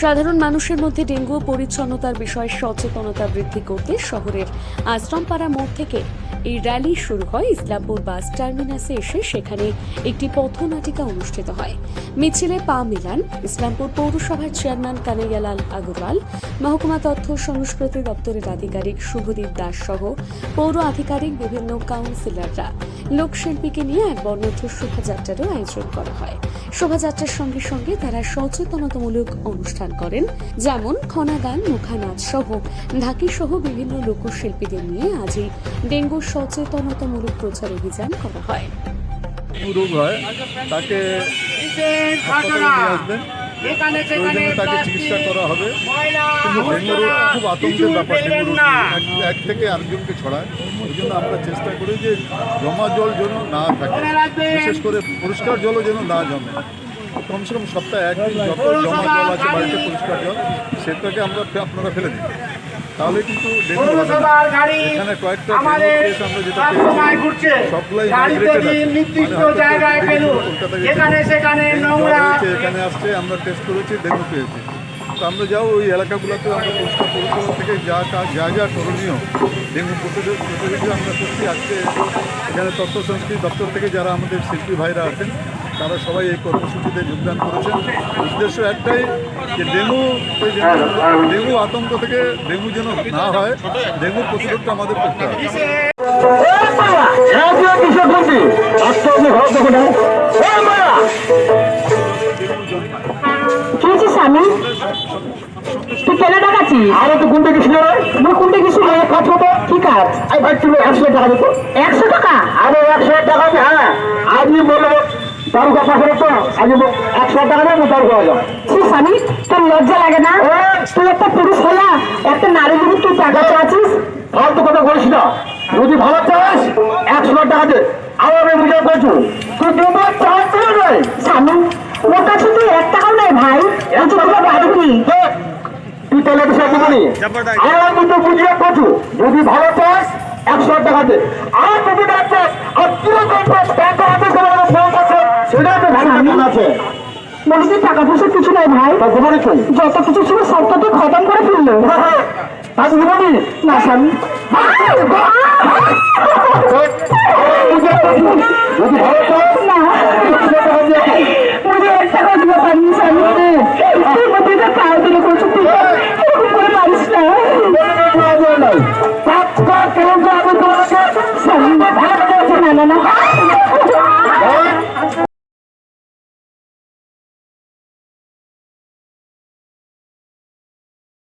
সাধারণ মানুষের মধ্যে ডেঙ্গু পরিচ্ছন্নতার বিষয়ে সচেতনতা বৃদ্ধি করতে শহরের আশ্রমপাড়া মোড় থেকে এই র্যালি শুরু হয়। ইসলামপুর বাস টার্মিনাসে এসে সেখানে একটি পথনাটিকা অনুষ্ঠিত হয়। মিছিলে পা মিলান ইসলামপুর পৌরসভার চেয়ারম্যান কানাইয়ালাল আগরওয়াল, মহকুমা তথ্য সংস্কৃতি দপ্তরের আধিকারিক শুভদীপ দাস সহ পৌর আধিকারিক বিভিন্ন কাউন্সিলররা। লোকশিল্পীকে নিয়ে এক বর্ণাঢ্য শোভাযাত্রারও আয়োজন করা হয়। শোভাযাত্রার সঙ্গে সঙ্গে তারা সচেতনতামূলক অনুষ্ঠান করেন, যেমন খনাগান মুখানাচ সহ ঢাকি সহ বিভিন্ন লোকশিল্পীদের নিয়ে আজই ডেঙ্গু সচেতনতামূলক প্রচার অভিযান করা হয়। তাকে প্রয়োজনে তাকে চিকিৎসা করা হবে। কিন্তু ডেঙ্গু রোগ খুব আতঙ্কের ব্যাপার ডেঙ্গু রোগ এক- এক থেকে আরেকজনকে ছড়ায়। ওই জন্য আমরা চেষ্টা করি যে জমা জল যেন না থাকে। বিশেষ করে পরিষ্কার জলও যেন না জমে। কমসে কম সপ্তাহে একদিন যত জমা জল আছে বাড়িতে পরিষ্কার জল সেটাকে আমরা আপনারা ফেলে দিন। তাহলে কিন্তু এখানে কয়েকটা সবগুলাই মানে এখানে আসছে আমরা টেস্ট করেছি ডেঙ্গু পেয়েছি। তো আমরা যাও ওই এলাকাগুলোতে আমরা পরিষ্কার পরিচ্ছন্ন থেকে যা কাজ যা যা করণীয় ডেঙ্গু প্রতিরোধ আমরা করছি। আজকে এখানে তথ্য সংস্কৃতি দপ্তর থেকে যারা আমাদের শিল্পী ভাইরা আছেন তারা সবাই এই কর্মসূচিতে যোগদান করেছেন। উদ্দেশ্য একটাই যে ডেঙ্গু ডেঙ্গু- ডেঙ্গু আতঙ্ক থেকে ডেঙ্গু যেন না হয় ডেঙ্গুর প্রতিরোধটা আমাদের করতে হবে। জাতীয় কৃষক মন্ত্রী রাষ্ট্রপতি ভারত দেখুন কি হয়েছে স্বামী। তুই কেন ডাকাচ্ছিস? আরও তো গুন্ডে কিছু নয় মুখ কোনটা কিছু আরে কাজ হতো কি কাজ? এই ভাই তুমি একশো টাকা দিত একশো টাকা? আরে একশো টাকা তারকা তো। একশো টাকা দেবো তারকা যাও স্বামী তোর লজ্জা লাগে না? তুই একটা পুরুষ হলা একটা নারী যদি তুই টাকা চাচ্ছিস ফালতু কথা বলিস না। যদি ভালো চাস একশো টাকা দে। আমার আমি বুঝে করছ। তুই দেবো চাষ নয় স্বামী ওর কাছে তুই এক টাকাও নেই ভাই। বাড়ি তুই তাহলে আর কিন্তু বুঝিয়ে করছ যদি ভালো চাস একশো টাকা দে। আর যদি বলি তুই টাকা পয়সা কিছু নেই ভাই। যত কিছু ছিল সব তো খতম করে ফেলল। তা দেবো না স্বামী। না না না।